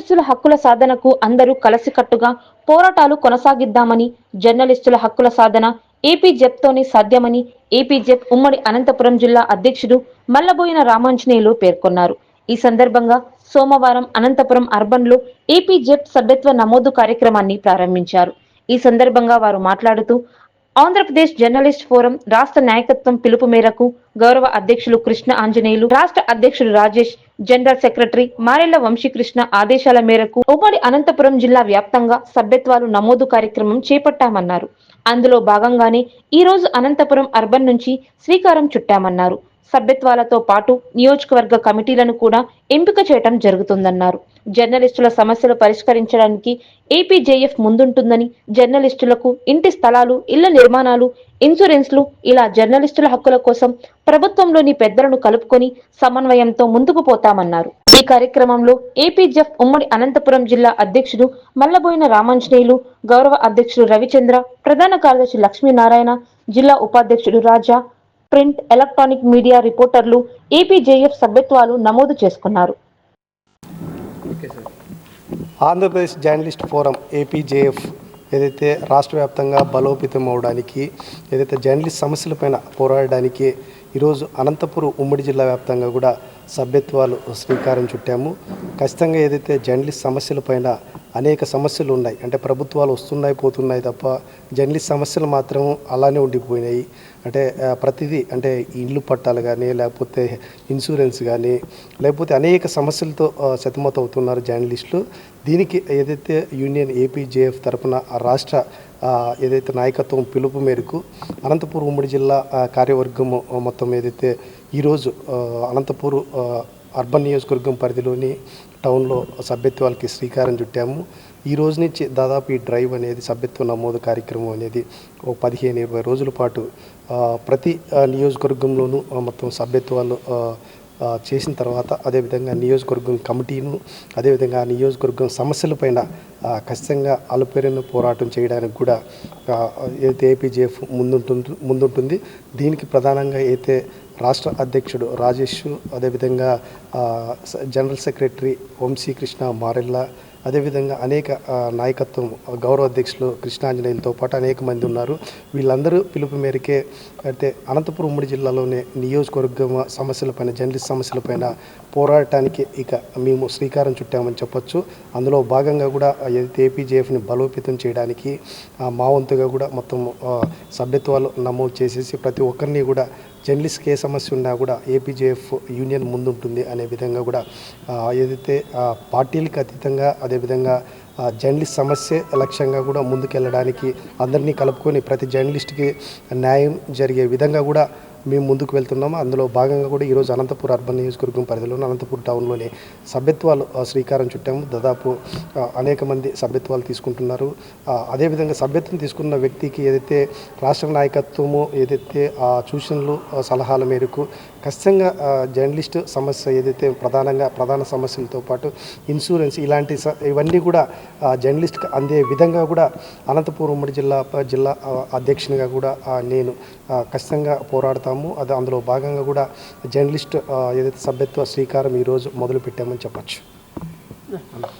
జర్నలిస్టుల హక్కుల సాధనకు అందరూ కలసికట్టుగా పోరాటాలు కొనసాగిద్దామని జర్నలిస్టుల హక్కుల సాధన ఏపీ జెప్తోనే సాధ్యమని ఏపీ జెప్ ఉమ్మడి అనంతపురం జిల్లా అధ్యక్షుడు మల్లబోయిన రామాంజనేయులు పేర్కొన్నారు. ఈ సందర్భంగా సోమవారం అనంతపురం అర్బన్లో ఏపీ జెప్ సభ్యత్వ నమోదు కార్యక్రమాన్ని ప్రారంభించారు. ఈ సందర్భంగా వారు మాట్లాడుతూ ఆంధ్రప్రదేశ్ జర్నలిస్ట్ ఫోరం రాష్ట్ర నాయకత్వం పిలుపు మేరకు గౌరవ అధ్యక్షులు కృష్ణ ఆంజనేయులు రాష్ట్ర అధ్యక్షుడు రాజేష్ జనరల్ సెక్రటరీ మారెళ్ళ వంశీకృష్ణ ఆదేశాల మేరకు ఉమ్మడి అనంతపురం జిల్లా వ్యాప్తంగా సభ్యత్వాలు నమోదు కార్యక్రమం చేపట్టామన్నారు. అందులో భాగంగానే ఈ రోజు అనంతపురం అర్బన్ నుంచి శ్రీకారం చుట్టామన్నారు. సభ్యత్వాలతో పాటు నియోజకవర్గ కమిటీలను కూడా ఎంపిక చేయటం జరుగుతుందన్నారు. జర్నలిస్టుల సమస్యలు పరిష్కరించడానికి ఏపీజేఎఫ్ ముందుంటుందని జర్నలిస్టులకు ఇంటి స్థలాలు ఇళ్ళ నిర్మాణాలు ఇన్సూరెన్స్లు ఇలా జర్నలిస్టుల హక్కుల కోసం ప్రభుత్వంలోని పెద్దలను కలుపుకొని సమన్వయంతో ముందుకు పోతామన్నారు. ఈ కార్యక్రమంలో ఏపీజెఫ్ ఉమ్మడి అనంతపురం జిల్లా అధ్యక్షుడు మల్లబోయిన రామాంజనేయులు గౌరవ అధ్యక్షుడు రవిచంద్ర ప్రధాన కార్యదర్శి లక్ష్మీనారాయణ జిల్లా ఉపాధ్యక్షుడు రాజా ప్రింట్ ఎలక్ట్రానిక్ మీడియా రిపోర్టర్లు ఏపీజేఎఫ్ సభ్యత్వాలు నమోదు చేసుకున్నారు. ఆంధ్రప్రదేశ్ జర్నలిస్ట్ ఫోరం ఏపీజేఎఫ్ ఏదైతే రాష్ట్ర వ్యాప్తంగా బలోపేతం అవడానికి ఏదైతే జర్నలిస్ట్ సమస్యలపైన పోరాడడానికి ఈరోజు అనంతపురం ఉమ్మడి జిల్లా వ్యాప్తంగా కూడా సభ్యత్వాలు శ్రీకారం చుట్టాము. ఖచ్చితంగా ఏదైతే జర్నలిస్ట్ సమస్యలపైన అనేక సమస్యలు ఉన్నాయి అంటే ప్రభుత్వాలు వస్తున్నాయి పోతున్నాయి తప్ప జర్నలిస్ట్ సమస్యలు మాత్రం అలానే ఉండిపోయినాయి. అంటే ప్రతిదీ అంటే ఇల్లు పట్టాలు కానీ లేకపోతే ఇన్సూరెన్స్ కానీ లేకపోతే అనేక సమస్యలతో సతమతం అవుతున్నారు జర్నలిస్టులు. దీనికి ఏదైతే యూనియన్ ఏపీజేఎఫ్ తరఫున ఆ రాష్ట్ర ఏదైతే నాయకత్వం పిలుపు మేరకు అనంతపురం ఉమ్మడి జిల్లా కార్యవర్గం కార్యవర్గము మొత్తం ఏదైతే ఈరోజు ఆ, అనంతపురం అర్బన్ నియోజకవర్గం పరిధిలోని టౌన్లో సభ్యత్వాలకి శ్రీకారం చుట్టాము. ఈ రోజు నుంచి దాదాపు ఈ డ్రైవ్ అనేది సభ్యత్వ నమోదు కార్యక్రమం అనేది ఒక పదిహేను ఇరవై రోజుల పాటు ప్రతి నియోజకవర్గంలోనూ మొత్తం సభ్యత్వాలు చేసిన తర్వాత అదేవిధంగా నియోజకవర్గం కమిటీను అదేవిధంగా ఆ నియోజకవర్గం సమస్యలపైన ఖచ్చితంగా అలుపెరిన పోరాటం చేయడానికి కూడా ఏదైతే ఏపీజేఎఫ్ ముందుంటుంది ముందుంటుంది దీనికి ప్రధానంగా అయితే రాష్ట్ర అధ్యక్షుడు రాజేష్ అదేవిధంగా జనరల్ సెక్రటరీ వంశీకృష్ణ మారెల్లా అదేవిధంగా అనేక నాయకత్వం గౌరవ అధ్యక్షులు కృష్ణాంజనేయులతో పాటు అనేక మంది ఉన్నారు. వీళ్ళందరూ పిలుపు మేరకే అయితే అనంతపురం ఉమ్మడి జిల్లాలోనే నియోజకవర్గం సమస్యలపైన జర్నలిస్ట్ సమస్యలపైన పోరాడటానికి ఇక మేము శ్రీకారం చుట్టామని చెప్పొచ్చు. అందులో భాగంగా కూడా ఏదైతే ఏపీజేఎఫ్ని బలోపేతం చేయడానికి మా వంతుగా కూడా మొత్తం సభ్యత్వాలు నమోదు చేసేసి ప్రతి ఒక్కరిని కూడా జర్నలిస్ట్కి ఏ సమస్య ఉన్నా కూడా ఏపీజేఎఫ్ యూనియన్ ముందుంటుంది అనే విధంగా కూడా ఏదైతే పార్టీలకు అతీతంగా అదేవిధంగా జర్నలిస్ట్ సమస్య లక్ష్యంగా కూడా ముందుకెళ్ళడానికి అందరినీ కలుపుకొని ప్రతి జర్నలిస్ట్కి న్యాయం జరిగే విధంగా కూడా మేము ముందుకు వెళ్తున్నాము. అందులో భాగంగా కూడా ఈరోజు అనంతపూర్ అర్బన్ నియోజకవర్గం పరిధిలోని అనంతపూర్ టౌన్లోని సభ్యత్వాలు శ్రీకారం చుట్టాము. దాదాపు అనేక మంది సభ్యత్వాలు తీసుకుంటున్నారు. అదేవిధంగా సభ్యత్వం తీసుకున్న వ్యక్తికి ఏదైతే రాష్ట్ర నాయకత్వము ఏదైతే ఆ సూచనలు సలహాల మేరకు ఖచ్చితంగా జర్నలిస్ట్ సమస్య ఏదైతే ప్రధానంగా ప్రధాన సమస్యలతో పాటు ఇన్సూరెన్స్ ఇలాంటి స- ఇవన్నీ కూడా జర్నలిస్ట్కి అందే విధంగా కూడా అనంతపురం ఉమ్మడి జిల్లా జిల్లా అధ్యక్షునిగా కూడా నేను ఖచ్చితంగా పోరాడుతాను చేస్తాము. అది అందులో భాగంగా కూడా జర్నలిస్ట్ ఏదైతే సభ్యత్వ శ్రీకారం ఈరోజు మొదలు పెట్టామని చెప్పచ్చు.